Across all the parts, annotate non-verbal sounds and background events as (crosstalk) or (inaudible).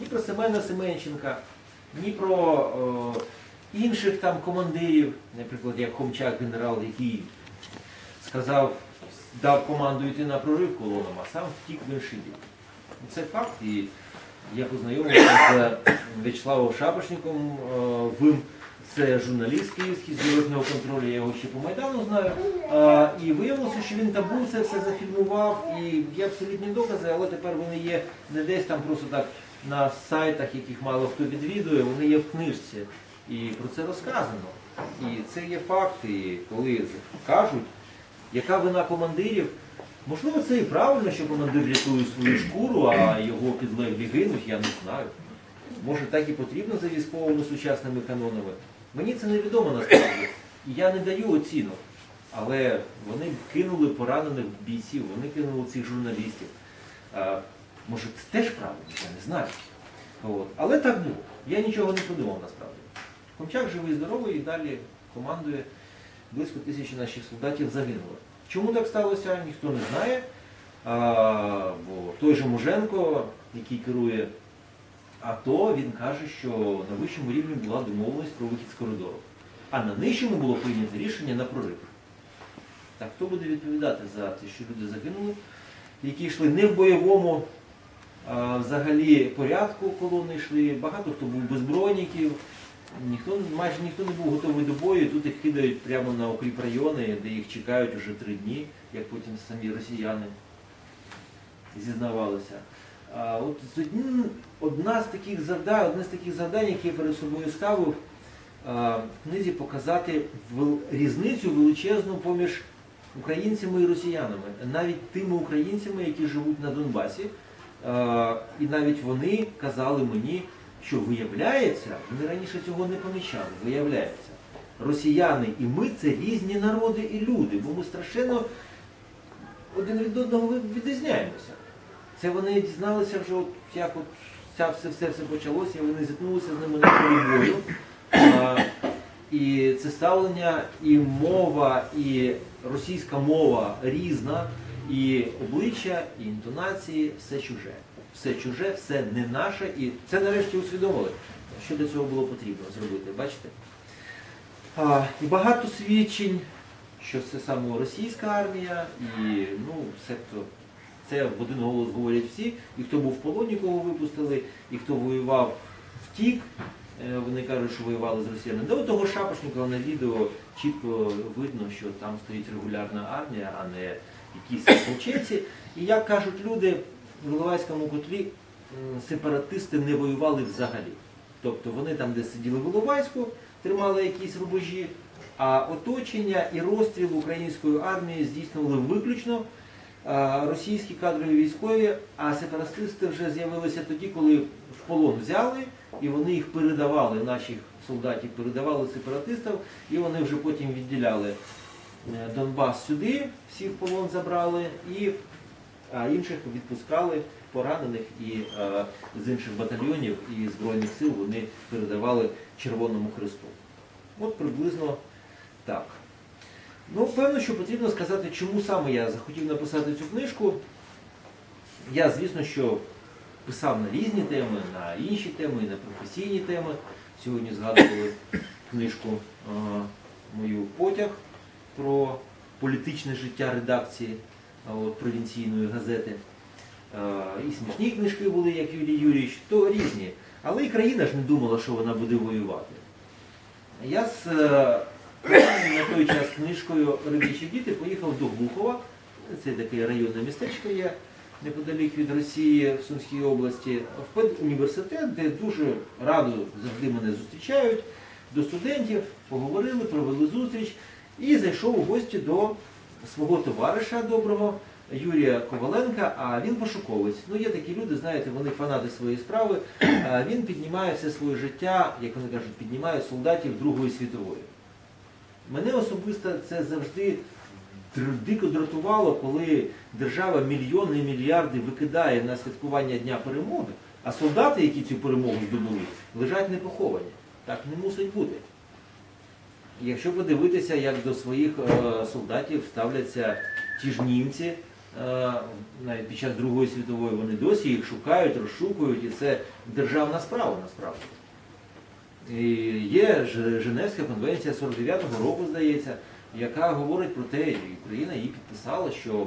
ні про Семена Семенченка, ні про е, інших там командирів, наприклад, як Хомчак генерал, який сказав, дав команду йти на прорив колоном, а сам втік в інший. Це факт, і я познайомився з В'ячеславом Шапошником е, Вим. Це журналіст київський з дорожнього контролю, я його ще по Майдану знаю. А, і виявилося, що він там був, це все зафільмував, і є абсолютні докази, але тепер вони є не десь там просто так на сайтах, яких мало хто відвідує, вони є в книжці. І про це розказано. І це є факти, коли кажуть, яка вина командирів. Можливо, це і правильно, що командир рятує свою шкуру, а його підлеглі гинуть, я не знаю. Може так і потрібно за військовими сучасними канонами. Мені це невідомо насправді. І я не даю оцінок. Але вони кинули поранених бійців, вони кинули цих журналістів. Може, це теж правильно, я не знаю. От. Але так було. Я нічого не подумав насправді. Хомчак живий, здоровий і далі командує. Близько тисячі наших солдатів загинуло. Чому так сталося, ніхто не знає. А, бо той же Муженко, який керує АТО, він каже, що на вищому рівні була домовленість про вихід з коридору. А на нижчому було прийнято рішення на прорив. Так хто буде відповідати за те, що люди загинули, які йшли не в бойовому взагалі порядку колони йшли, багато хто був без броніків, ніхто, майже ніхто не був готовий до бою, тут їх кидають прямо на укріп райони, де їх чекають уже три дні, як потім самі росіяни зізнавалися. От одна з таких завдань, одне з таких завдань, які я перед собою ставив в книзі показати різницю величезну поміж українцями і росіянами, навіть тими українцями, які живуть на Донбасі. А, І навіть вони казали мені, що виявляється, вони раніше цього не помічали, виявляється, росіяни і ми це різні народи і люди, бо ми страшенно один від одного відрізняємося. Це вони дізналися вже, от, як от ця все, все, все почалося, і вони зіткнулися з ними на бою. І це ставлення, і мова, і російська мова різна, і обличчя, і інтонації, все чуже. Все чуже, все не наше. І це нарешті усвідомили, що для цього було потрібно зробити. Бачите? І багато свідчень, що це саме російська армія, і ну, себто це в один голос говорять всі, і хто був в полоні, кого випустили, і хто воював втік, е, вони кажуть, що воювали з росіянами. До того Шапошникова на відео чітко видно, що там стоїть регулярна армія, а не якісь ополченці. І як кажуть люди, в Іловайському котлі сепаратисти не воювали взагалі. Тобто вони там, де сиділи в Іловайську, тримали якісь рубежі, а оточення і розстріл української армії здійснювали виключно російські кадрові військові, а сепаратисти вже з'явилися тоді, коли в полон взяли, і вони їх передавали, наших солдатів передавали сепаратистам, і вони вже потім відділяли Донбас сюди, всі в полон забрали, і а інших відпускали поранених і е, з інших батальйонів і Збройних сил вони передавали Червоному Христу. От приблизно так. Ну, певно, що потрібно сказати, чому саме я захотів написати цю книжку. Я, звісно, що писав на різні теми, на інші теми, на професійні теми. Сьогодні згадували книжку е, мою потяг про політичне життя редакції от, провінційної газети. І смішні книжки були, як Юрій Юрійович, то різні. Але і країна ж не думала, що вона буде воювати. Я з е, (clears throat) на той час книжкою Рибічі діти поїхав до Глухова. Це таке районне містечко є неподалік від Росії в Сумській області, в педуніверситет, де дуже радо завжди мене зустрічають, до студентів, поговорили, провели зустріч і зайшов у гості до свого товариша доброго Юрія Коваленка, а він пошуковець. Ну, є такі люди, знаєте, вони фанати своєї справи. Він піднімає все своє життя, як вони кажуть, піднімає солдатів Другої світової. Мене особисто це завжди дико дратувало, коли держава мільйони і мільярди викидає на святкування Дня перемоги, а солдати, які цю перемогу здобули, лежать непоховані. Так не мусить бути. Якщо подивитися, як до своїх е, солдатів ставляться ті ж німці, е, навіть під час Другої світової вони досі їх шукають, розшукують, і це державна справа насправді. І є Женевська конвенція 49-го року, здається, яка говорить про те, і Україна її підписала, що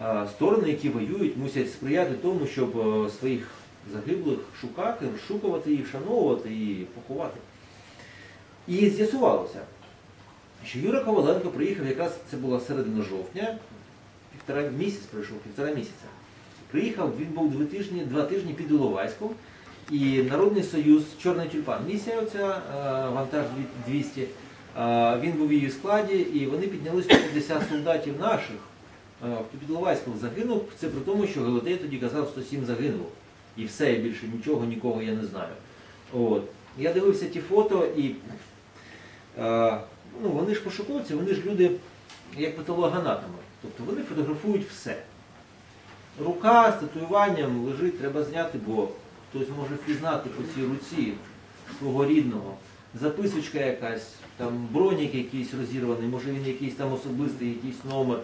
е, сторони, які воюють, мусять сприяти тому, щоб своїх загиблих шукати, розшукувати і вшановувати і поховати. І з'ясувалося, що Юра Коваленко приїхав якраз це була середина жовтня, півтора місяць пройшов, півтора місяця. Приїхав, він був два тижні, два тижні під Іловайськом, і Народний Союз, Чорний тюльпан, місія оця, е, вантаж 200, е, він був в її складі, і вони підняли 150 солдатів наших, е, хто під Іловайськом загинув. Це при тому, що Галатей тоді казав, 107 загинуло. І все, більше нічого, нікого я не знаю. От. Я дивився ті фото і е, ну, вони ж пошуковці, вони ж люди як патологоанатоми. Тобто вони фотографують все. Рука з татуюванням лежить, треба зняти, бо хтось може впізнати по цій руці свого рідного. Записочка якась, там бронік якийсь розірваний, може він якийсь там особистий, якийсь номер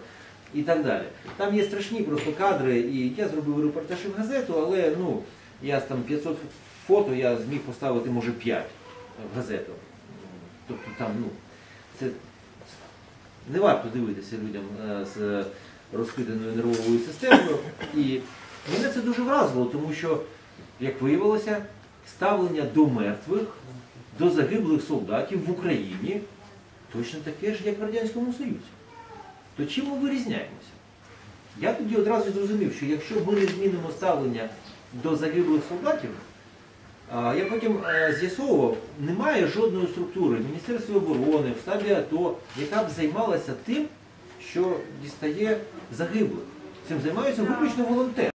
і так далі. Там є страшні просто кадри, і я зробив репортаж в газету, але ну, я там 500 фото я зміг поставити, може, 5 в газету. Тобто там, ну, це не варто дивитися людям е, з розхитаною нервовою системою. І мене це дуже вразило, тому що, як виявилося, ставлення до мертвих, до загиблих солдатів в Україні точно таке ж, як в Радянському Союзі. То чим ми вирізняємося? Я тоді одразу зрозумів, що якщо ми не змінимо ставлення до загиблих солдатів, я потім е, з'ясовував, немає жодної структури в Міністерстві оборони, в штабі АТО, яка б займалася тим, що дістає загиблих. Цим займаються виключно волонтери.